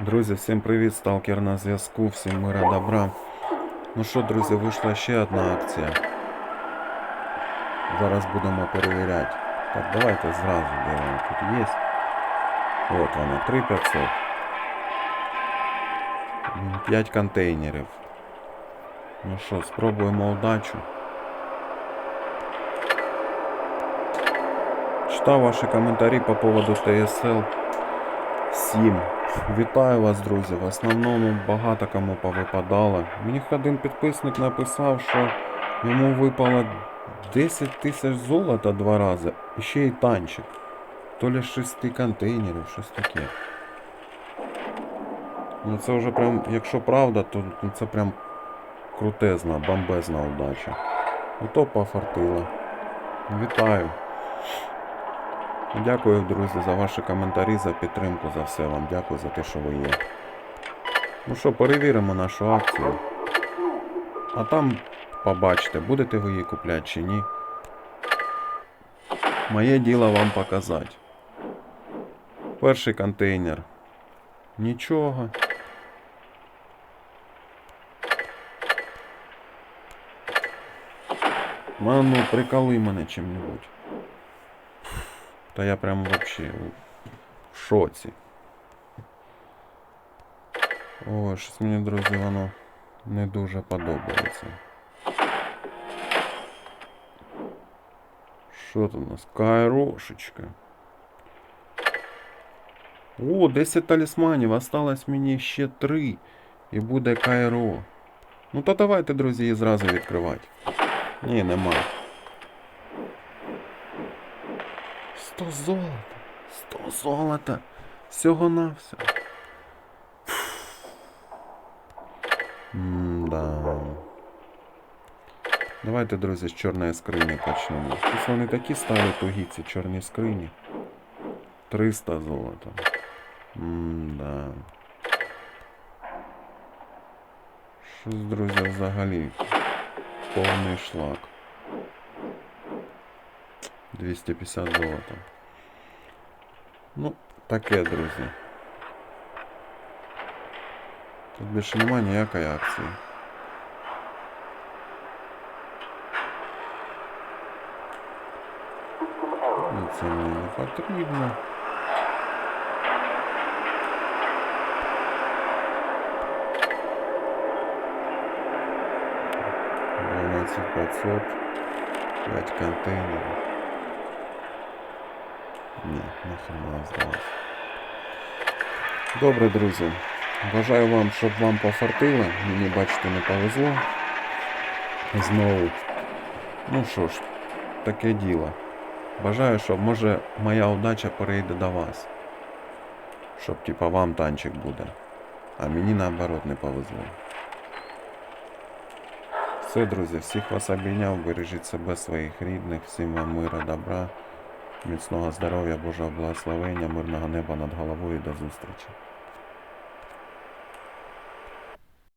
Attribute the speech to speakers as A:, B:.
A: Друзі, всім привіт, сталкер на зв'язку, всім мира добра. Ну що, друзі, вийшла ще одна акція. Зараз будемо перевіряти. Так, давайте зразу де вона тут є. От вона, 3500. 5 контейнерів. Ну що, спробуємо удачу. Читав ваші коментарі по поводу ТСЛ 7. Вітаю вас, друзі. В основному багато кому повипадало. Мені один підписник написав, що йому випало 10 тисяч золота два рази і ще й танчик. То з 6 контейнерів, щось таке. Ну це вже прям, якщо правда, то ну, це прям крутезна, бомбезна удача. Ото пофартило. Вітаю. Дякую, друзі, за ваші коментарі, за підтримку, за все вам. Дякую за те, що ви є. Ну що, перевіримо нашу акцію. А там побачите, будете ви її купляти чи ні. Моє діло вам показати. Перший контейнер. Нічого. А ну, приколи мене чим-небудь. Та я прям вообще в шоці. Ой, щось мені, друзі, воно не дуже подобається. Що тут у нас? Кайрошечка. О, 10 талісманів, осталось мені ще 3. І буде Кайро. Ну то давайте, друзі, її зразу відкривати. Ні, нема. 100 золота. 100 золота. Всього на все. Да. Давайте, друзі, з чорної скрині почнемо. Щось вони такі стали тугі, ці чорні скрині. 300 золота. Да. Щось, друзі, взагалі. Повний шлак. 250 золота. Ну, таке, друзі. Тут більше немає ніякої акції. Ну, це мені не потрібно. Дванадцять пятьсот. П'ять контейнерів. Ні, нахрена здалось. Добре, друзі. Бажаю вам, щоб вам пофартило. Мені, бачите, не повезло. Знову. Ну що ж, таке діло. Бажаю, щоб може моя удача перейде до вас. Щоб типа вам танчик буде. А мені наоборот не повезло. Все, друзі, всіх вас обійняв, бережіть себе, своїх рідних, всім вам мира, добра, міцного здоров'я, Божого благословення, мирного неба над головою до зустрічі.